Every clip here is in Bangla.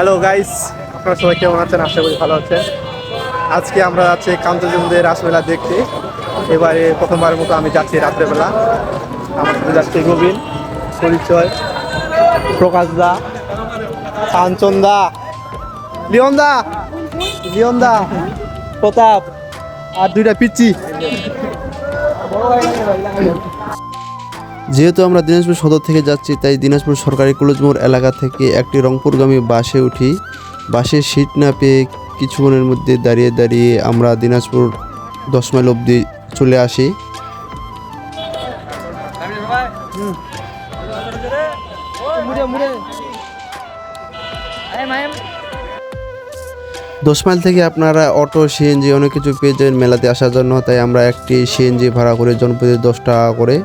হ্যালো গাইস আপনারা সবাই কেমন আছেন? আশা করি ভালো আছেন। আজকে আমরা যাচ্ছি কান্তজুমদের রাসমেলা দেখতে। এবারে প্রথমবারের মতো আমি যাচ্ছি রাত্রেবেলা। আমার সাথে যাচ্ছে গোবিন পরিচয়, প্রকাশ দা কাঞ্চন দা লিওন দা লিওন দা প্রতাপ! আর দুইটা পিচ্ছি যেহেতু আমরা দিনাজপুর সদর থেকে যাচ্ছি, তাই দিনাজপুর সরকারি কলেজ মোড় এলাকা থেকে একটি রংপুরগামী বাসে উঠি। বাসের সিট না পেয়ে কিছুক্ষণের মধ্যে দাঁড়িয়ে দাঁড়িয়ে আমরা দিনাজপুর দশ মাইল অবধি চলে আসি। দশ মাইল থেকে আপনারা অটো, সিএনজি অনেক কিছু পেয়ে যাবেন মেলাতে আসার জন্য। তাই আমরা একটি সিএনজি ভাড়া করে জনপ্রতি দশ টাকা করে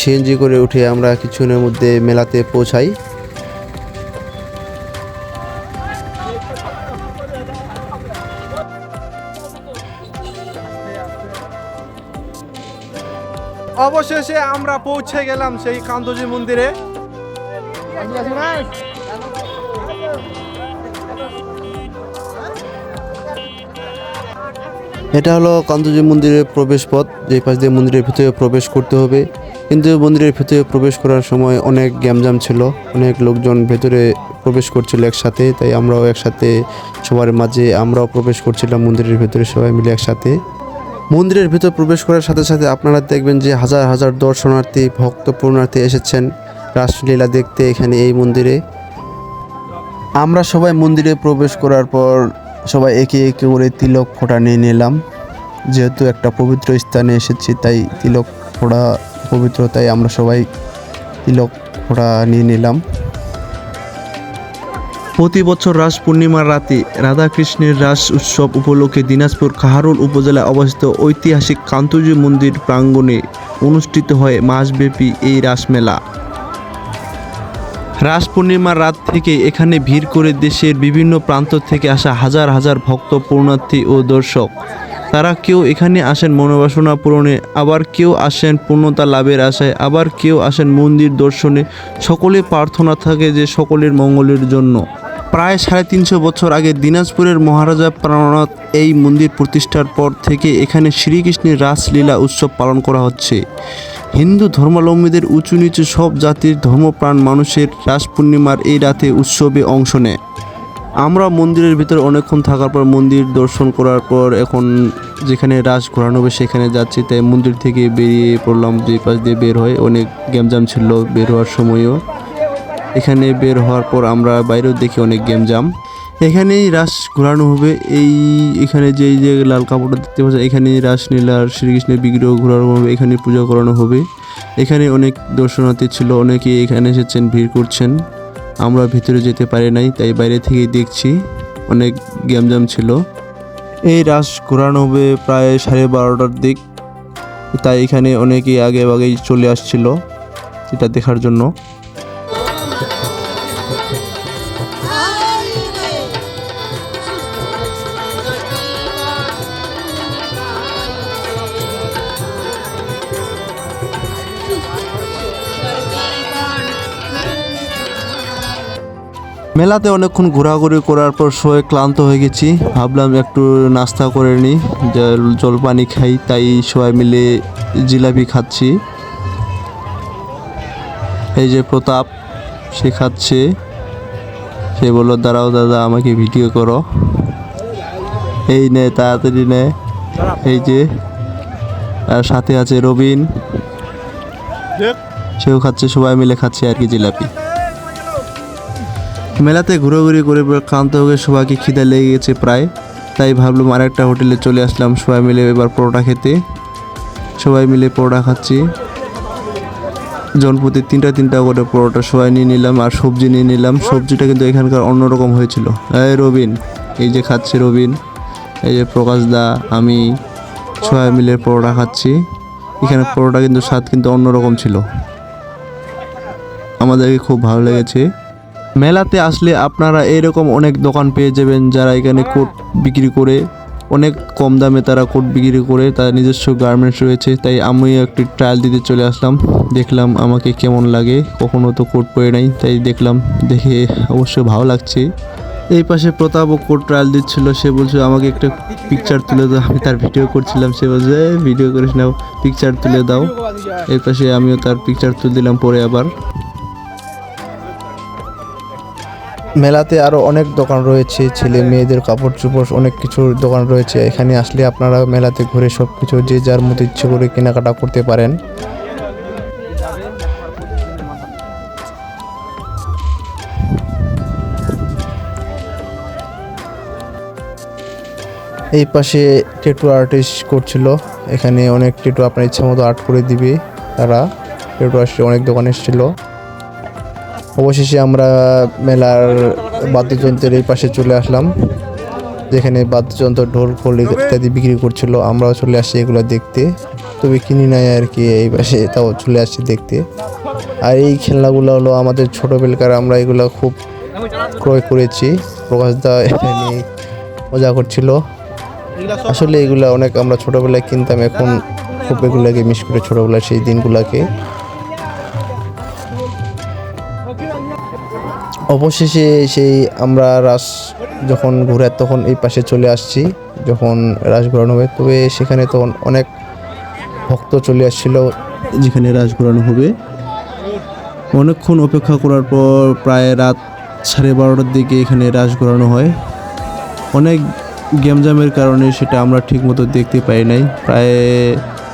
সিএনজি করে উঠে আমরা কিছুক্ষণের মধ্যে মেলাতে পৌঁছাই। অবশেষে আমরা পৌঁছে গেলাম সেই কান্তজি মন্দিরে। এটা হলো কান্তজি মন্দিরের প্রবেশ পথ যে পাশ দিয়ে মন্দিরের ভিতরে প্রবেশ করতে হবে। কিন্তু মন্দিরের ভেতরে প্রবেশ করার সময় অনেক গ্যামজাম ছিল, অনেক লোকজন ভেতরে প্রবেশ করছিল একসাথে, তাই আমরাও একসাথে সবার মাঝে আমরাও প্রবেশ করছিলাম মন্দিরের ভেতরে সবাই মিলে একসাথে। মন্দিরের ভিতর প্রবেশ করার সাথে সাথে আপনারা দেখবেন যে হাজার হাজার দর্শনার্থী, ভক্ত পূর্ণার্থী এসেছেন রাসলীলা দেখতে এখানে এই মন্দিরে। আমরা সবাই মন্দিরে প্রবেশ করার পর সবাই একে একে করে তিলক ফোঁটা নিয়ে নিলাম। যেহেতু একটা পবিত্র স্থানে এসেছি, তাই তিলক ফোঁড়া পবিত্র তাই আমরা সবাই তিলক ফোঁড়া নিয়ে নিলাম। প্রতি বছর রাস পূর্ণিমার রাতে রাধাকৃষ্ণের রাস উৎসব উপলক্ষে দিনাজপুর কাহারোল উপজেলায় অবস্থিত ঐতিহাসিক কান্তজি মন্দির প্রাঙ্গণে অনুষ্ঠিত হয় মাসব্যাপী এই রাসমেলা রাস পূর্ণিমার রাত থেকে এখানে ভিড় করে দেশের বিভিন্ন প্রান্ত থেকে আসা হাজার হাজার ভক্ত পূর্ণার্থী ও দর্শক তারা কেউ এখানে আসেন মনোবাসনা পূরণে, আবার কেউ আসেন পূর্ণতা লাভের আশায়, আবার কেউ আসেন মন্দির দর্শনে। সকলে প্রার্থনা থাকে যে সকলের মঙ্গলের জন্য। প্রায় সাড়ে তিনশো বছর আগে দিনাজপুরের মহারাজা প্রাণনাথ এই মন্দির প্রতিষ্ঠার পর থেকে এখানে শ্রীকৃষ্ণের রাসলীলা উৎসব পালন করা হচ্ছে। হিন্দু ধর্মাবলম্বীদের উঁচু নিচু সব জাতির ধর্মপ্রাণ মানুষের রাস পূর্ণিমার এই রাতে উৎসবে অংশ নেয়। আমরা মন্দিরের ভিতরে অনেকক্ষণ থাকার পর মন্দির দর্শন করার পর এখন যেখানে রাস ঘোরানো হবে সেখানে যাচ্ছি। তাই মন্দির থেকে বেরিয়ে পড়লাম যে পাশ দিয়ে বের হয় অনেক গ্যামজাম ছিল বের হওয়ার সময়ও। এখানে বের হওয়ার পর আমরা বাইরেও দেখি অনেক গ্যামজাম এখানেই রাস ঘোরানো হবে। এই এখানে যে যে লাল কাপড়টা দেখতে পাচ্ছি এখানেই রাসলীলার শ্রীকৃষ্ণের বিগ্রহ ঘোরানো হবে এখানে পূজা করানো হবে। এখানে অনেক দর্শনার্থী ছিল অনেকে এখানে এসেছেন, ভিড় করছেন। আমরা ভিতরে যেতে পারি নাই, তাই বাইরে থেকেই দেখছি অনেক গ্যামজাম ছিল। এই রাস ঘোরানো হবে প্রায় সাড়ে বারোটার দিক, তাই এখানে অনেকেই আগে আগেই চলে আসছিল, এটা দেখার জন্য। মেলাতে অনেকক্ষণ ঘোরাঘুরি করার পর শোয়ে ক্লান্ত হয়ে গেছি। ভাবলাম একটু নাস্তা করে নিই জল- জল পানি খাই, তাই সবাই মিলে জিলাপি খাচ্ছি। এই যে প্রতাপ, সে খাচ্ছে। সে বলল, দাঁড়াও দাদা, আমাকে ভিডিও করো। এই নে, তাড়াতাড়ি নে। এই যে, আর সাথে আছে রবিন। সেও খাচ্ছে, সবাই মিলে খাচ্ছে আর কি জিলাপি। মেলাতে ঘোরাঘুরি করে ক্লান্ত হয়ে সবাইকে খিদে লেগে গেছে প্রায়। তাই ভাবলাম আরেকটা হোটেলে চলে আসলাম, সবাই মিলে এবার পরোটা খেতে। সবাই মিলে পরোটা খাচ্ছি। জনপ্রতি তিনটা তিনটা করে পরোটা সবাই নিয়ে নিলাম আর সবজি নিয়ে নিলাম। সবজিটা কিন্তু এখানকার অন্যরকম হয়েছিল। এই রবিন, এই যে খাচ্ছে রবিন, এই যে প্রকাশ দা, আমি সবাই মিলে পরোটা খাচ্ছি। এখানে পরোটা কিন্তু স্বাদ কিন্তু অন্যরকম ছিল। আমাদেরকে খুব ভালো লেগেছে। মেলাতে আসলে আপনারা এরকম অনেক দোকান পেয়ে যাবেন যারা এখানে কোট বিক্রি করে, অনেক কম দামে তারা কোট বিক্রি করে তার নিজস্ব গার্মেন্টস রয়েছে। তাই আমিও একটি ট্রায়াল দিতে চলে আসলাম। দেখলাম আমাকে কেমন লাগে, কখনো তো কোট পরে নাই, তাই দেখলাম দেখে অবশ্য ভালো লাগছে। এই পাশে প্রতাপ ও কোট ট্রায়াল দিচ্ছিল, সে বলছে, আমাকে একটা পিকচার তুলে দাও। আমি তার ভিডিও করছিলাম, সে বলছে ভিডিও করিস নাও পিকচার তুলে দাও। এই পাশে আমিও তার পিকচার তুলে দিলাম পরে আবার। মেলাতে আরও অনেক দোকান রয়েছে, ছেলে মেয়েদের কাপড় চোপড় অনেক কিছুর দোকান রয়েছে। এখানে আসলে আপনারা মেলাতে ঘুরে সব কিছু যে যার মতো ইচ্ছে করে কেনাকাটা করতে পারেন। এই পাশে টেটু আর্টিস্ট করছিল। এখানে অনেক টেটু আপনার ইচ্ছা মতো আর্ট করে দিবে তারা। টেটু আসলে অনেক দোকান এসেছিল। অবশেষে আমরা মেলার বাদ্যযন্ত্রের এই পাশে চলে আসলাম, যেখানে বাদ্যযন্ত্র, ঢোল খোল ইত্যাদি বিক্রি করছিল। আমরাও চলে আসছি এগুলো দেখতে। তবে কিনি নাই আর কি, এই পাশে তাও চলে আসছি দেখতে। আর এই খেলনাগুলো হলো আমাদের ছোটোবেলকার, আমরা এগুলো খুব ক্রয় করেছি। প্রকাশ দা এখানে মজা করছিল। আসলে এগুলো অনেক আমরা ছোটোবেলায় কিনতাম, এখন খুব এগুলোকে মিস করে ছোটোবেলায় সেই দিনগুলোকে। অবশেষে সেই আমরা রাস যখন ঘুরে তখন এই পাশে চলে আসছি, যখন রাস ঘোরানো হবে, তবে সেখানে তখন অনেক ভক্ত চলে আসছিল যেখানে রাস ঘোরানো হবে। অনেকক্ষণ অপেক্ষা করার পর প্রায় রাত সাড়ে বারোটার দিকে এখানে রাস ঘোরানো হয়। অনেক গ্যামজামের কারণে সেটা আমরা ঠিকমতো দেখতে পাই নাই। প্রায়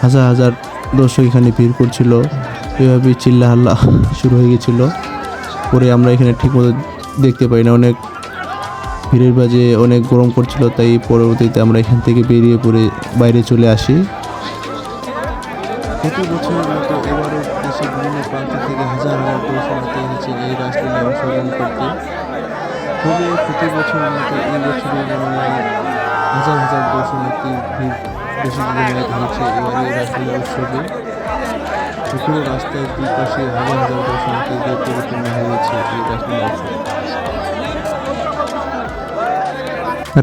হাজার হাজার দর্শক এখানে ভিড় করছিল। এভাবেই চিল্লা হাল্লা শুরু হয়ে গেছিল। পরে আমরা এখানে ঠিকমতো দেখতে পাই না। অনেক ভিড়ের বাজে অনেক গরম করছিল তাই পরবর্তীতে আমরা এখান থেকে বেরিয়ে পড়ে বাইরে চলে আসি। প্রতি মতো এবারও দেশের বিভিন্ন প্রান্ত থেকে হাজার হাজার দর্শনার্থী এই রাসলীলায় অংশগ্রহণ করতে। তবে প্রতি মতো এই হাজার হাজার দর্শনার্থীর ভিড় বেশি হয়েছে এবারে উৎসবে পুকুরের রাস্তায় দুই পাশে হাজার হাজার দর্শনার্থীদের পরিপূর্ণ হয়েছে এই রাসলীলা উৎসবে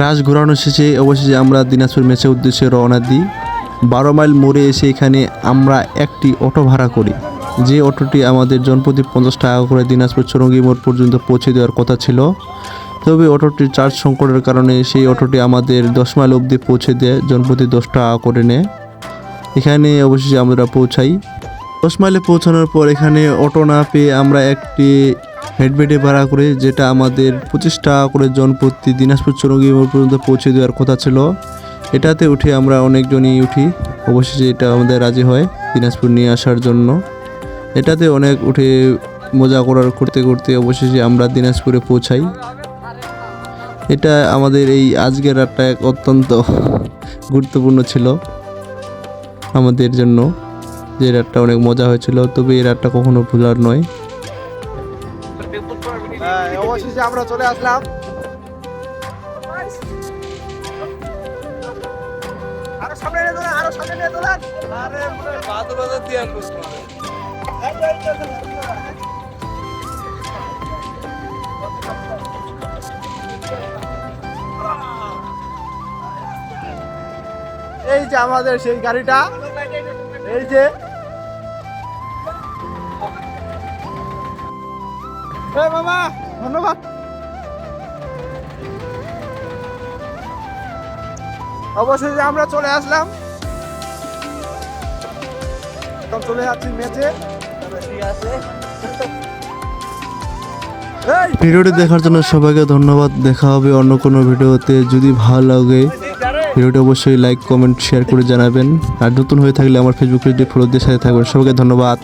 রাস ঘোরানো শেষে অবশেষে আমরা দিনাজপুর মেচের উদ্দেশ্যে রওনা দিই। বারো মাইল মোড়ে এসে এখানে আমরা একটি অটো ভাড়া করি। যে অটোটি আমাদের জনপ্রতি পঞ্চাশ টাকা করে দিনাজপুর চরঙ্গি মোড় পর্যন্ত পৌঁছে দেওয়ার কথা ছিল। তবে অটোটির চার্জ সংকটের কারণে সেই অটোটি আমাদের দশ মাইল অবধি পৌঁছে দেয়, জনপ্রতি দশ টাকা করে নেয়। এখানে অবশেষে আমরা পৌঁছাই। দশ মাইলে পৌঁছানোর পর এখানে অটো না পেয়ে আমরা একটি হেডবেডে ভাড়া করে, যেটা আমাদের পঁচিশ টাকা করে জনপ্রতি দিনাজপুর চরঙ্গি পর্যন্ত পৌঁছে দেওয়ার কথা ছিল। এটাতে উঠে আমরা অনেকজনই উঠি। অবশেষে এটা আমাদের রাজি হয় দিনাজপুর নিয়ে আসার জন্য। এটাতে অনেক উঠে মজা করার করতে করতে অবশেষে আমরা দিনাজপুরে পৌঁছাই। এটা আমাদের এই আজকের রাতটা এক অত্যন্ত গুরুত্বপূর্ণ ছিল আমাদের জন্য। যে রাতটা অনেক মজা হয়েছিল তবে এই রাতটা কখনো ভুলার নয়। হ্যাঁ, অবশেষে আমরা চলে আসলাম। এই যে আমাদের সেই গাড়িটা এই যে এই মামা, ধন্যবাদ। অবশেষে আমরা চলে আসলাম। এখন চলে যাচ্ছি এই, ভিডিওটি দেখার জন্য সবাইকে ধন্যবাদ। দেখা হবে অন্য কোনো ভিডিওতে। যদি ভালো লাগে, ভিডিওটি অবশ্যই লাইক কমেন্ট শেয়ার করে জানাবেন। আর নতুন হয়ে থাকলে আমার ফেসবুক পেজটি ফলো দিয়ে সাথে থাকবেন। সবাইকে ধন্যবাদ।